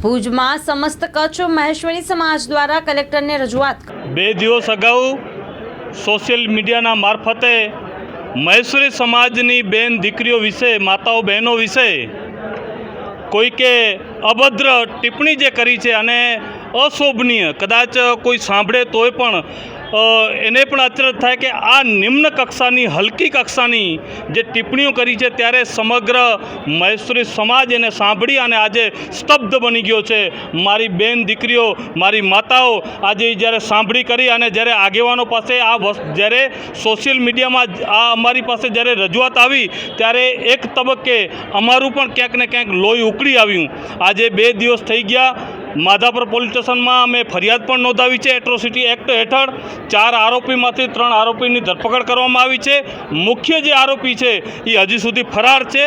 ભુજમાં સમસ્ત કચ્છ મહેશ્વરી સમાજ દ્વારા કલેક્ટરને રજૂઆત બે દિવસ અગાઉ સોશિયલ મીડિયાના મારફતે મહેશ્વરી સમાજની બેન દીકરીઓ વિશે, માતાઓ બહેનો વિશે કોઈકે અભદ્ર ટિપ્પણી જે કરી છે અને અશોભનીય, કદાચ કોઈ સાંભળે તોય પણ એને પણ અચરજ થાય કે આ નિમ્ન કક્ષાની, હલકી કક્ષાની જે ટિપ્પણીઓ કરી છે ત્યારે સમગ્ર મૈસુરી સમાજ એને સાંભળી અને આજે સ્તબ્ધ બની ગયો છે. મારી બેન દીકરીઓ, મારી માતાઓ આજે જ્યારે સાંભળી કરી અને જ્યારે આગેવાનો પાસે આ જ્યારે સોશિયલ મીડિયામાં આ અમારી પાસે જ્યારે રજૂઆત આવી ત્યારે એક તબક્કે અમારું પણ ક્યાંક ને ક્યાંક લોહી ઉકળી આવ્યું. આજે બે દિવસ થઈ ગયા માધાપર પોલીસ સ્ટેશનમાં અમે ફરિયાદ પણ નોંધાવી છે. એટ્રોસિટી એક્ટ હેઠળ ચાર આરોપીમાંથી ત્રણ આરોપીની ધરપકડ કરવામાં આવી છે. મુખ્ય જે આરોપી છે એ હજી સુધી ફરાર છે.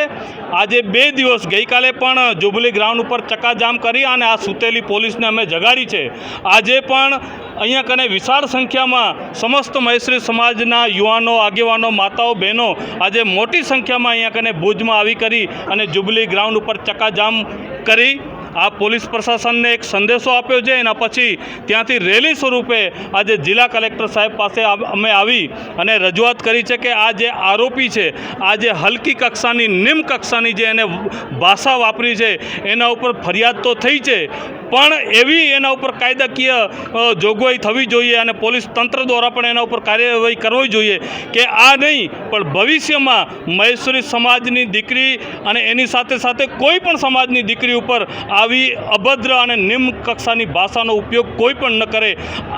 આજે બે દિવસ ગઈકાલે પણ જુબલી ગ્રાઉન્ડ ઉપર ચક્કાજામ કરી અને આ સૂતેલી પોલીસને અમે જગાડી છે. આજે પણ અહીંયા કને વિશાળ સંખ્યામાં સમસ્ત મહેશ્રી સમાજના યુવાનો, આગેવાનો, માતાઓ, બહેનો આજે મોટી સંખ્યામાં અહીંયા કને ભુજમાં આવી કરી અને જુબલી ગ્રાઉન્ડ ઉપર ચક્કાજામ કરી. આ પોલીસ પ્રશાસનને એક સંદેશો આપ્યો છે. એના પછી ત્યાંથી રેલી સ્વરૂપે આજે જિલ્લા કલેક્ટર સાહેબ પાસે અમે આવી અને રજૂઆત કરી છે કે આ જે આરોપી છે, આ જે હલકી કક્ષાની નિમ્ન કક્ષાની જે એને ભાષા વાપરી છે, એના ઉપર ફરિયાદ તો થઈ છે, પણ એવી એના ઉપર કાયદાકીય જોગવાઈ થવી જોઈએ અને પોલીસ તંત્ર દ્વારા પણ એના ઉપર કાર્યવાહી કરવી જોઈએ કે આ નહીં, પણ ભવિષ્યમાં મહેશ્વરી સમાજની દીકરી અને એની સાથે સાથે કોઈ પણ સમાજની દીકરી ઉપર આવી અભદ્ર અને નિમ્ન કક્ષાની ભાષાનો ઉપયોગ કોઈ પણ ન કરે,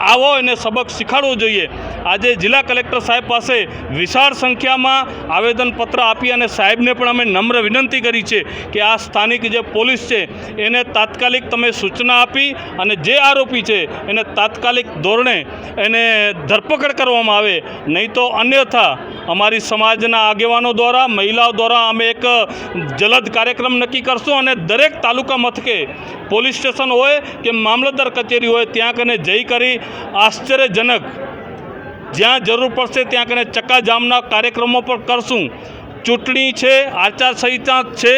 આવો એને સબક શીખવાડવો જોઈએ. આજે જિલ્લા કલેક્ટર સાહેબ પાસે વિશાળ સંખ્યામાં આવેદનપત્ર આપી અને સાહેબને પણ અમે નમ્ર વિનંતી કરી છે કે આ સ્થાનિક જે પોલીસ છે, એને તાત્કાલિક તમે સૂચના આપી અને જે આરોપી છે, એને તાત્કાલિક ધોરણે એને ધરપકડ કરવામાં આવે. નહીં તો અન્યથા અમારી સમાજના આગેવાનો દ્વારા, મહિલાઓ દ્વારા અમે એક જલદ કાર્યક્રમ નક્કી કરશું અને દરેક તાલુકા મથકે પોલીસ સ્ટેશન હોય કે મામલતદાર કચેરી હોય, ત્યાં કને જઈ કરી આશ્ચર્યજનક. જ્યાં જરૂર પડશે ત્યાં કને ચક્કાજામના કાર્યક્રમો પણ કરશું. ચૂંટણી છે, આચારસંહિતા છે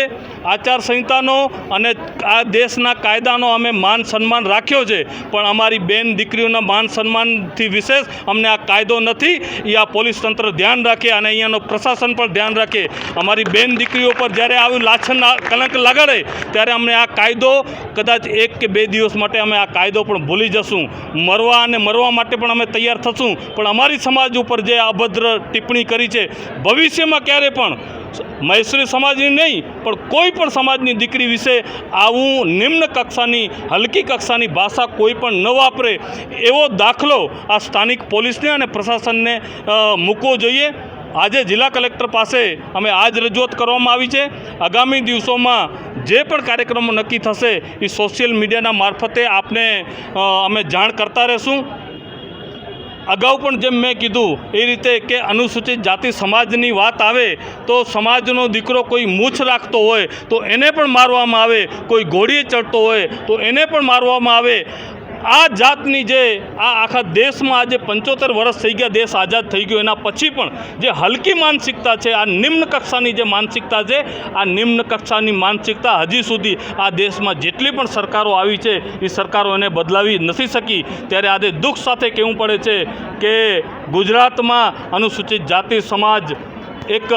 આચારસંહિતાનો અને આ દેશના કાયદાનો અમે માન સન્માન રાખ્યો છે. પણ અમારી બેન દીકરીઓના માન સન્માનથી વિશેષ અમને આ કાયદો નથી. એ આ પોલીસ તંત્ર ધ્યાન રાખે અને અહીંયાનો પ્રશાસન પણ ધ્યાન રાખે. અમારી બેન દીકરીઓ પર જ્યારે આવું લાછન કલંક લગાડે, ત્યારે અમને આ કાયદો કદાચ એક કે બે દિવસ માટે અમે આ કાયદો પણ ભૂલી જશું. મરવા અને મરવા માટે પણ અમે તૈયાર થશું. પણ અમારી સમાજ ઉપર જે અભદ્ર ટિપ્પણી કરી છે, ભવિષ્યમાં ક્યારે પણ મહેશ્વરી સમાજની નહીં, પણ કોઈ પણ સમાજની દીકરી વિશે આવું નિમ્ન કક્ષાની, હલકી કક્ષાની ભાષા કોઈ પણ ન વાપરે, એવો દાખલો આ સ્થાનિક પોલીસને અને પ્રશાસનને મૂકવો જોઈએ. આજે જિલ્લા કલેક્ટર પાસે અમે આજ રજૂઆત કરવામાં આવી છે. આગામી દિવસોમાં જે પણ કાર્યક્રમો નક્કી થશે, એ સોશિયલ મીડિયાના મારફતે આપને અમે જાણ કરતા રહેશું. અગાઉ પણ જેમ મેં કીધું, એ રીતે કે અનુસૂચિત જાતિ સમાજની વાત આવે તો સમાજનો દીકરો કોઈ મૂછ રાખતો હોય તો એને પણ મારવામાં આવે, કોઈ ઘોડીએ ચડતો હોય તો એને પણ મારવામાં આવે. આ જાતની જે આ આખા દેશમાં આજે પંચોતેર વર્ષ થઈ ગયા, દેશ આઝાદ થઈ ગયો. એના પછી પણ જે હલકી માનસિકતા છે, આ નિમ્ન કક્ષાની જે માનસિકતા છે, આ નિમ્ન કક્ષાની માનસિકતા હજી સુધી આ દેશમાં જેટલી પણ સરકારો આવી છે, એ સરકારો એને બદલાવી નથી શકી. ત્યારે આજે દુઃખ સાથે કહેવું પડે છે કે ગુજરાતમાં અનુસૂચિત જાતિ સમાજ એક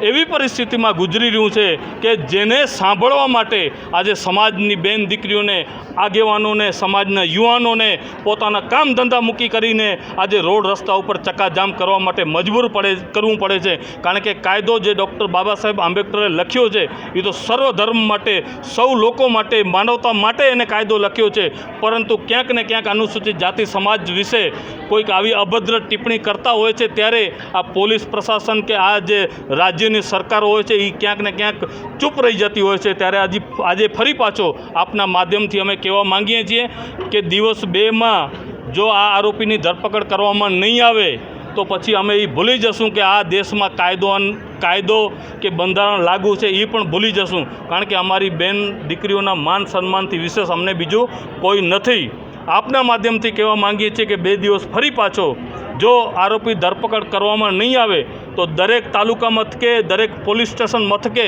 એવી પરિસ્થિતિમાં ગુજરી રહ્યું છે કે જેને સાંભળવા માટે આજે સમાજની બેન દીકરીઓને, આગેવાનોને, સમાજના યુવાનોને પોતાના કામ ધંધા મૂકી કરીને આજે રોડ રસ્તા ઉપર ચક્કાજામ કરવા માટે મજબૂર પડે, કરવું પડે છે. કારણ કે કાયદો જે ડૉક્ટર બાબા સાહેબ આંબેડકરે લખ્યો છે, એ તો સર્વ ધર્મ માટે, સૌ લોકો માટે, માનવતા માટે એને કાયદો લખ્યો છે. પરંતુ ક્યાંક ને ક્યાંક અનુસૂચિત જાતિ સમાજ વિશે કોઈક આવી અભદ્ર ટિપ્પણી કરતા હોય છે, ત્યારે આ પોલીસ પ્રશાસન કે આ જે રાજ્યની સરકારો હોય છે એ ક્યાંક ને ક્યાંક ચૂપ રહી જતી હોય છે. ત્યારે આજે આજે ફરી પાછો આપના માધ્યમથી અમે કહેવા માંગીએ છીએ કે દિવસ બેમાં જો આ આરોપીની ધરપકડ કરવામાં નહીં આવે, તો પછી અમે એ ભૂલી જશું કે આ દેશમાં કાયદો કાયદો કે બંધારણ લાગુ છે એ પણ ભૂલી જશું. કારણ કે અમારી બેન દીકરીઓના માન સન્માનથી વિશેષ અમને બીજું કોઈ નથી. આપના માધ્યમથી કહેવા માંગીએ છીએ કે બે દિવસ ફરી પાછો જો આરોપી ધરપકડ કરવામાં નહીં આવે, તો દરેક તાલુકા મથકે, દરેક પોલીસ સ્ટેશન મથકે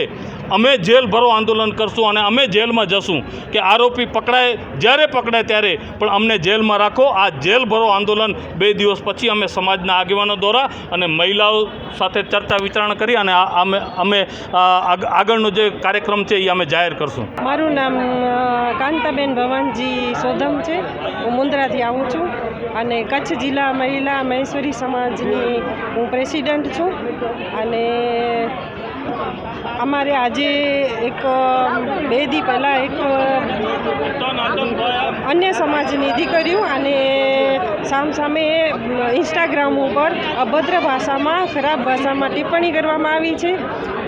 અમે જેલ ભરો આંદોલન કરશું અને અમે જેલમાં જશું કે આરોપી પકડાય, જ્યારે પકડાય ત્યારે. પણ અમને જેલમાં રાખો. આ જેલ ભરો આંદોલન બે દિવસ પછી અમે સમાજના આગેવાનો દ્વારા અને મહિલાઓ સાથે ચર્ચા વિચારણા કરી અને અમે અમે આગળનો જે કાર્યક્રમ છે એ અમે જાહેર કરશું. મારું નામ કાંતાબેન ભવાનજી સોધમ છે. હું મુન્દ્રાથી આવું છું. અને કચ્છ જિલ્લા મહિલા મહેશ્વરી સમાજની હું પ્રેસિડન્ટ છું. અને અમારે આજે એક, બે દી પહેલાં એક અન્ય સમાજની દીકરીઓ અને સામસામે ઇન્સ્ટાગ્રામ ઉપર અભદ્ર ભાષામાં, ખરાબ ભાષામાં ટિપ્પણી કરવામાં આવી છે.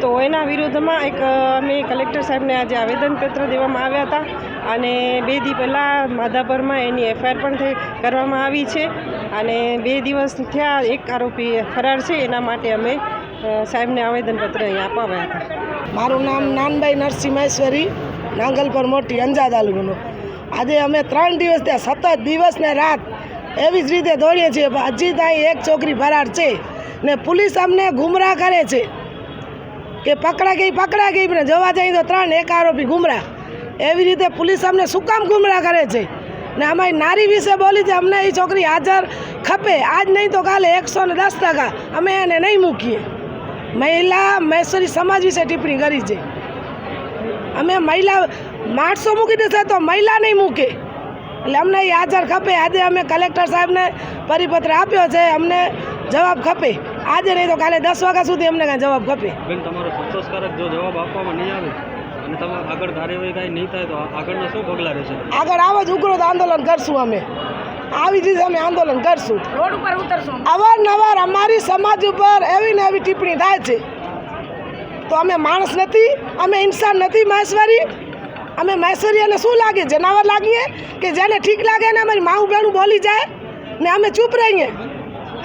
તો એના વિરુદ્ધમાં એક અમે કલેક્ટર સાહેબને આજે આવેદનપત્ર દેવામાં આવ્યા હતા અને બે દિવસ પહેલાં માધાપરમાં એની એફઆઈઆર પણ થઈ, કરવામાં આવી છે અને બે દિવસ થયા એક આરોપી ફરાર છે, એના માટે અમે સાહેબને આવેદનપત્ર અહીંયા આપવામાં હતા. મારું નામ નાનભાઈ નરસિંહ મહેશ્વરી નાંગલ પર મોટી અંજા તાલુકાનો આજે અમે ત્રણ દિવસ ત્યાં સતત દિવસ ને રાત એવી જ રીતે દોડીએ છીએ, હજી ત્યાં એક છોકરી ફરાર છે ને, પોલીસ અમને ગુમરાહ કરે છે. કે પકડા ગઈ પકડા ગઈ પણ જોવા જઈએ તો ત્રણ એક આરોપી ગુમરા. એવી રીતે પોલીસ અમને શું કામ ગુમરા કરે છે? ને અમારી નારી વિશે બોલી છે, અમને એ છોકરી હાજર ખપે. આજ નહીં તો કાલે એકસો ને દસ ટકા અમે એને નહીં મૂકીએ. મહિલા મહેશ્વરી સમાજ વિશે ટિપ્પણી કરી છે. અમે મહિલા, માણસો મૂકી દેશે તો મહિલા નહીં મૂકે. એટલે અમને એ હાજર ખપે. આજે અમે કલેક્ટર સાહેબને પરિપત્ર આપ્યો છે, અમને જવાબ ખપે. આજે નહીં તો કાલે દસ વાગ્યા સુધી અમને કાંઈ જવાબ ખપે બેન તમારો સંતોષકારક જો જવાબ આપવામાં નહીં આવે અને તમે આગળ કાર્યવાહી કાંઈ નહીં થાય તો આગળના શું પગલાં રહેશે? આગળ આવો જ ઉગ્ર આંદોલન કરશું અમે. આવી રીતે અમે આંદોલન કરશું. અવારનવાર અમારી સમાજ ઉપર એવી ને એવી ટિપ્પણી થાય છે. તો અમે માણસ નથી અમે ઇન્સાન નથી મહેશ્વરી. અમે મહેશ્વરી અને શું લાગે? જનાવર લાગીએ? કે જેને ઠીક લાગે ને અમારી માઉ બહેનું બોલી જાય? ને અમે ચૂપ રહીએ.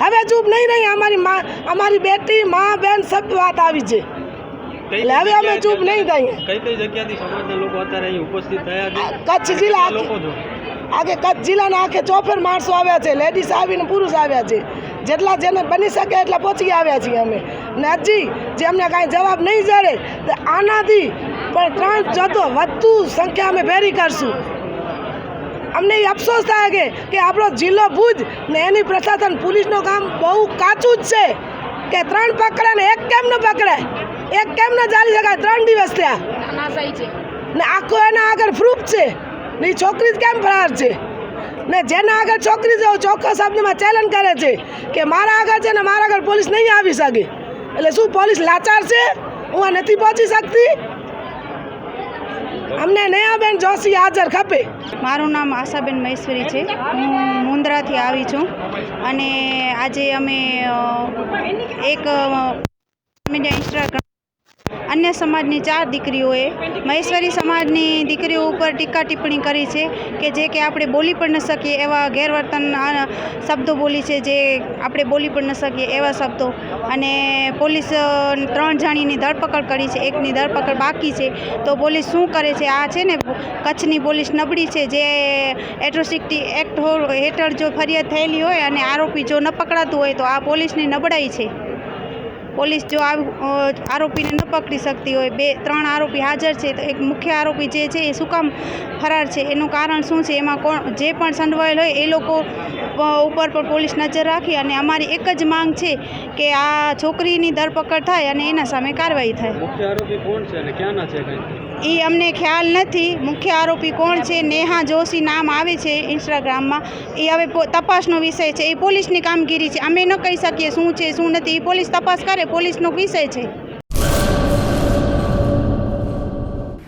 હવે ચૂપ નહીં રહી અમારી મા અમારી બેટી મા બેન સબ વાત આવી છે. એટલે હવે અમે ચૂપ નહીં થઈએ કઈ કઈ જગ્યાથી સમાજના લોકો અત્યારે અહીં ઉપસ્થિત થયા છે? કચ્છ જિલ્લા આગે કચ્છ જિલ્લાના આખે ચોફેર માણસો આવ્યા છે લેડીઝ આવીને પુરુષ આવ્યા છે. જેટલા જેને બની શકે એટલા પહોંચી આવ્યા છીએ અમે. ને હજી જે અમને કાંઈ જવાબ નહીં જડે તો આનાથી પણ ત્રણ જતો વધુ સંખ્યા અમે ભેરી કરશું. અમને એ અફસોસ થાય કે કે આપણો જિલ્લો ભુજ ને એની પ્રશાસન પોલીસનું કામ બહુ કાચું જ છે. કે ત્રણ પકડે ને એક કેમ ન પકડાય એક કેમ ન ચાલી શકાય ત્રણ દિવસ થયા. ને આખો એના આગળ પ્રૂફ છે. ને છોકરી જ કેમ ફરાર છે? ને જેના આગળ છોકરી છે ચોક્કસ શબ્દમાં ચેલેન્જ કરે છે કે મારા આગળ છે ને મારા આગળ પોલીસ નહીં આવી શકે. એટલે શું પોલીસ લાચાર છે? હું આ નથી પહોંચી શકતી? અમને નયાબેન જોશી હાજર ખપે. મારું નામ આશાબેન મહેશ્વરી છે. હું મુન્દ્રાથી આવી છું. અને આજે અમે એક મીડિયા ઇન્સ્ટાગ્રામ અન્ય સમાજની ચાર દીકરીઓએ મહેશ્વરી સમાજની દીકરીઓ ઉપર ટીકા ટિપ્પણી કરી છે કે જે કે આપણે બોલી પણ ન શકીએ એવા ગેરવર્તન શબ્દો બોલી છે જે આપણે બોલી પણ ન શકીએ એવા શબ્દો. અને પોલીસ ત્રણ જાણીની ધરપકડ કરી છે, એકની ધરપકડ બાકી છે. તો પોલીસ શું કરે છે? આ છે ને કચ્છની પોલીસ નબળી છે જે એટ્રોસિટી એક્ટ હેઠળ જો ફરિયાદ થયેલી હોય અને આરોપી જો ન પકડાતું હોય તો આ પોલીસની નબળાઈ છે. પોલીસ જો આરોપીને ન પકડી શકતી હોય, બે, ત્રણ આરોપી હાજર છે, તો એક મુખ્ય આરોપી જે છે એ શું કામ ફરાર છે? એનું કારણ શું છે? એમાં કોણ, જે પણ સંડવાયેલ હોય એ લોકો ઉપર પણ પોલીસ નજર રાખી અને અમારી એક જ માંગ છે કે આ છોકરીની ધરપકડ થાય અને એના સામે કાર્યવાહી થાય. મુખ્ય આરોપી કોણ છે અને ક્યાંના છે એ અમને ખ્યાલ નથી. મુખ્ય આરોપી કોણ છે? નેહા જોશી નામ આવે છે ઇન્સ્ટાગ્રામમાં એ હવે તપાસનો વિષય છે. એ પોલીસની કામગીરી છે. અમે ન કહી શકીએ શું છે, શું નથી. એ પોલીસ તપાસ કરે, પોલીસનો વિષય છે.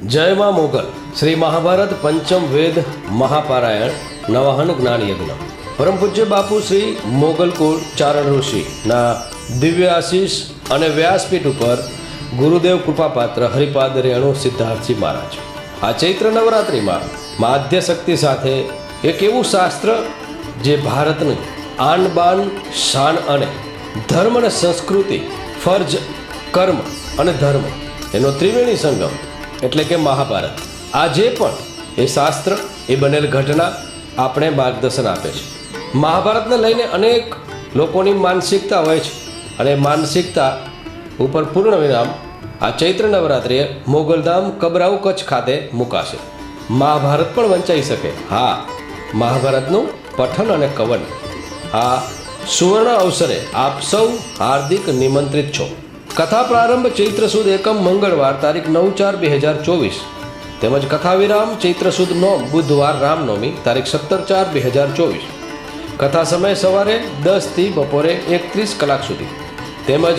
જય માં મોગલ. શ્રી મહાભારત પંચમ વેદ મહાપારાયણ, નવાહન જ્ઞાન યજ્ઞ પરમ પૂજ્ય બાપુ શ્રી મોગલ કુળ ચારણ ઋષિના દિવ્ય આશીષ અને વ્યાસપીઠ ઉપર ગુરુદેવ કૃપાપાત્ર હરિપાદ રેણુ સિદ્ધાર્થજી મહારાજ. આ ચૈત્ર નવરાત્રિમાં માધ્ય શક્તિ સાથે એક એવું શાસ્ત્ર જે ભારતની આન બાન, શાન અને ધર્મ અને સંસ્કૃતિ, ફર્જ, કર્મ અને ધર્મ એનો ત્રિવેણી સંગમ એટલે કે મહાભારત. આજે પણ એ શાસ્ત્ર, એ બનેલ ઘટના આપણે માર્ગદર્શન આપે છે. મહાભારતને લઈને અનેક લોકોની માનસિકતા હોય છે અને માનસિકતા ઉપર પૂર્ણ વિરામ આ ચૈત્ર નવરાત્રિએ મોગલધામ કબરાઉ કચ્છ ખાતે મુકાશે. મહાભારત પણ વંચાઈ શકે. હા, મહાભારતનું પઠન અને કવન. આ સુવર્ણ અવસરે આપ સૌ હાર્દિક નિમંત્રિત છો. કથા પ્રારંભ ચૈત્ર સુદ એકમ મંગળવાર તારીખ નવ ચાર બે હજાર ચોવીસ. તેમજ કથા વિરામ ચૈત્ર સુદ નોમ બુધવાર રામનવમી તારીખ સત્તર ચાર બે હજાર ચોવીસ. કથા સમય સવારે દસથી બપોરે એકત્રીસ કલાક સુધી. તેમજ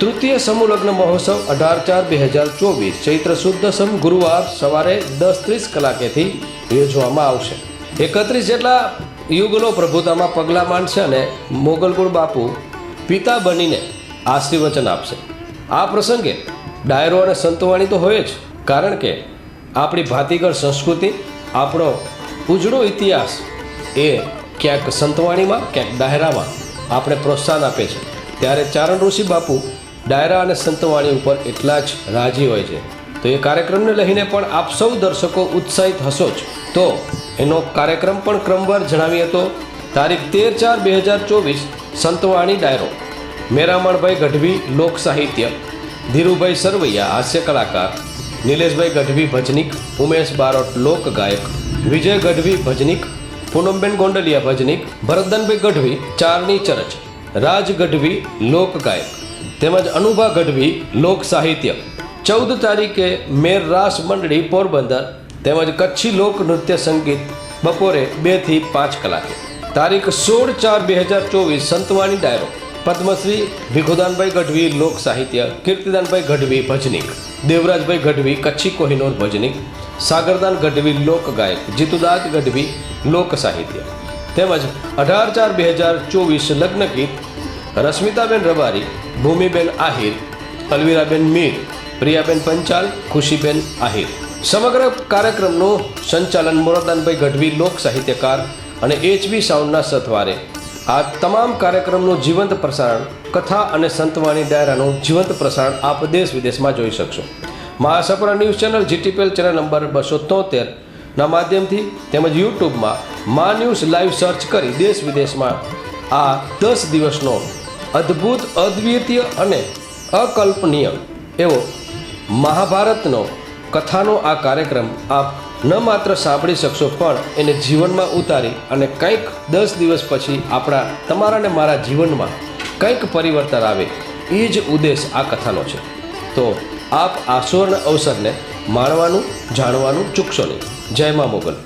તૃતીય સમૂહ લગ્ન મહોત્સવ અઢાર ચાર બે હજાર ચોવીસ ચૈત્ર શુદ્ધ સમ ગુરુવાર સવારે દસ ત્રીસ કલાકેથી યોજવામાં આવશે. એકત્રીસ જેટલા યુગલો પ્રભુતામાં પગલાં માંડશે અને મોગલકુળ બાપુ પિતા બનીને આશીર્વચન આપશે. આ પ્રસંગે ડાયરો અને સંતવાણી તો હોય જ, કારણ કે આપણી ભાતીગળ સંસ્કૃતિ, આપણો ઉજળો ઇતિહાસ એ ક્યાંક સંતવાણીમાં, ક્યાંક ડાયરામાં આપણે પ્રોત્સાહન આપે છે. ત્યારે ચારણ ઋષિ બાપુ ડાયરા અને સંતવાણી ઉપર એટલા જ રાજી હોય છે. તો એ કાર્યક્રમને લઈને પણ આપ સૌ દર્શકો ઉત્સાહિત હશો જ. તો એનો કાર્યક્રમ પણ ક્રમવાર જણાવીએ તો તારીખ તેર ચાર બે હજાર ચોવીસ સંતવાણી ડાયરો. મેરામણભાઈ ગઢવી લોક સાહિત્ય. ધીરુભાઈ સરવૈયા હાસ્ય કલાકાર. નિલેશભાઈ ગઢવી ભજનિક. ઉમેશ બારોટ લોક ગાયક. વિજય ગઢવી ભજનિક. પૂનમબેન ગોંડલિયા ભજનિક. ભરતદાનભાઈ ગઢવી ચારણી ચરચ. રાજ ગઢવી લોક ગાયક. તેમજ અનુભા ગઢવી, લોક સાહિત્ય. ચૌદ તારીખે મેર રાસ મંડળી પોરબંદર તેમજ કચ્છી લોક નૃત્ય સંગીત બપોરે બેથી પાંચ કલાકે. તારીખ સોળ ચાર બે હજાર ચોવીસ સંતવાણી ડાયરો. પદ્મશ્રી ભીખુદાનભાઈ ગઢવી, લોક સાહિત્ય. કીર્તિદાનભાઈ ગઢવી, ભજનિક. દેવરાજભાઈ ગઢવી, કચ્છી કોહિનોર ભજનિક. સાગરદાન ગઢવી, લોક ગાયક. જીતુદાસ ગઢવી, લોક સાહિત્ય. તેમજ અઢાર ચાર બે હજાર ચોવીસ લગ્ન ગીત રશ્મિતાબેન રબારી, ભૂમિબેન આહિર, અલવીરાબેન મીર, પ્રિયાબેન પંચાલ, ખુશીબેન આહિર. સમગ્ર કાર્યક્રમનું સંચાલન મોરદાનભાઈ ગઢવી લોક સાહિત્યકાર અને એચબી સાઉન્ડના સથવારે. આ તમામ કાર્યક્રમનું જીવંત પ્રસારણ કથા અને સંતવાણી ડાયરાનું જીવંત પ્રસારણ આપ દેશ વિદેશમાં જોઈ શકશો. મહાસપરા news channel GTPL channel number બસો તોતેરના માધ્યમથી તેમજ યુટ્યુબમાં મા ન્યૂઝ લાઈવ સર્ચ કરી દેશ વિદેશમાં આ દસ દિવસનો અદ્ભુત, અદ્વિતીય અને અકલ્પનીય એવો મહાભારતનો કથાનો આ કાર્યક્રમ આપ ન માત્ર સાંભળી શકશો, પણ એને જીવનમાં ઉતારી અને કંઈક દસ દિવસ પછી આપણા તમારા ને મારા જીવનમાં કંઈક પરિવર્તન આવે, એ જ ઉદ્દેશ આ કથાનો છે. તો આપ આ સુવર્ણ અવસરને માણવાનું, જાણવાનું ચૂકશો નહીં. જય મા મોગલ.